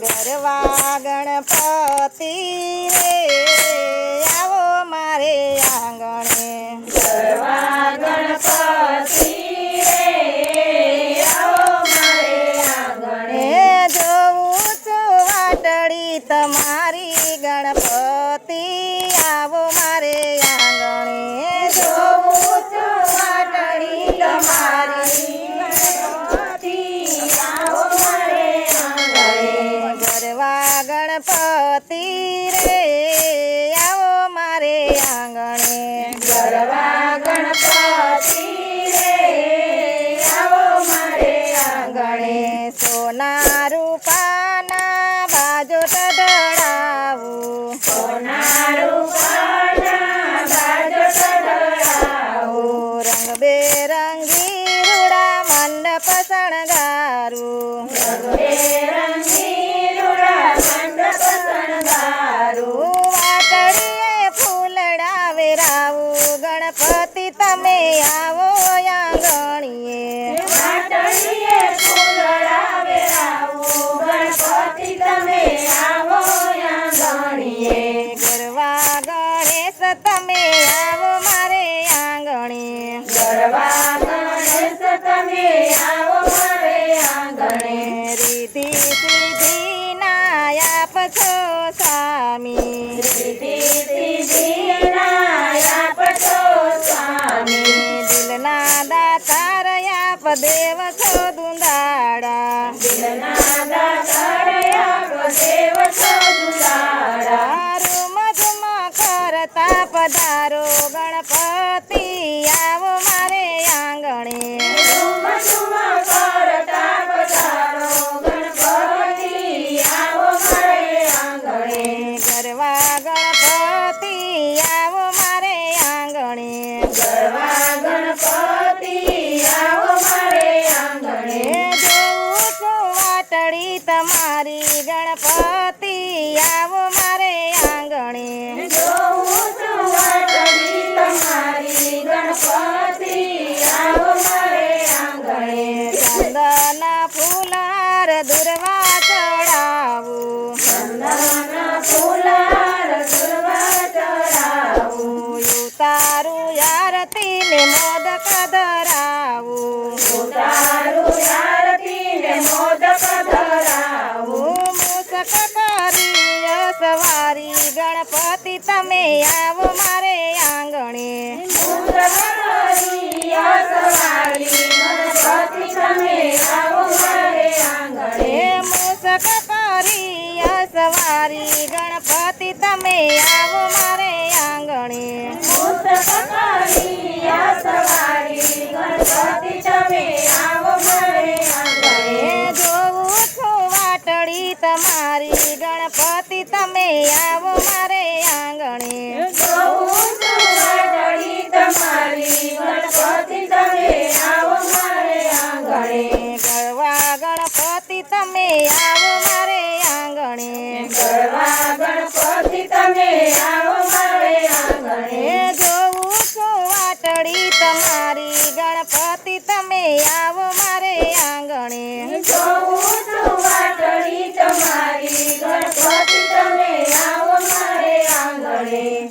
ગરવા ગણપતિ રે આવો મારે આંગણે. ગરવા ગણપતિ જોઉં છું વાટડી તમારી આંગણે ગરવા ગણપતિ રે આવો મારે આંગણે. સોના રૂપાના તમે આવો આંગણીએ. આંગણીએ. ગરવા ગણેશ તમે આવો મારે આંગણે ગરબા ગણેશ તમે આવો મારે આંગણે દુંદાડા દિલના દાતારયા દેવ છો દુલારા તારું મધુમાં કરતા પધારો ગણપતિ આવો મારે આંગણે ઝુમ ઝુમ કરતા વાટડી તમારી ગણપતિ. આવો મારે આંગણે. તમારી ગણપતિ આવો મારે આંગણે. ચંદન ફૂલાર દુર્વા ચડાવું. ચંદન ફૂલાર દુર્વા ચડાવું. મોદક ગણપતિ તમે આવો મારે આંગણે. મુસક કરી સવારી ગણપતિ, તમે આવો મારે આંગણે. સવારી ગણપતિ તમે આવો મારે આંગણે જોઉં છું વાટડી તમારી. ગણપતિ, તમે આવો મારે તમે આવો મારે આંગણે. ગણપતિ તમે આવો મારે આંગણે. જોઉં છું વાટડી તમારી. ગણપતિ તમે આવો મારે આંગણે. તમારી. ગણપતિ તમે આવો મારે આંગણે.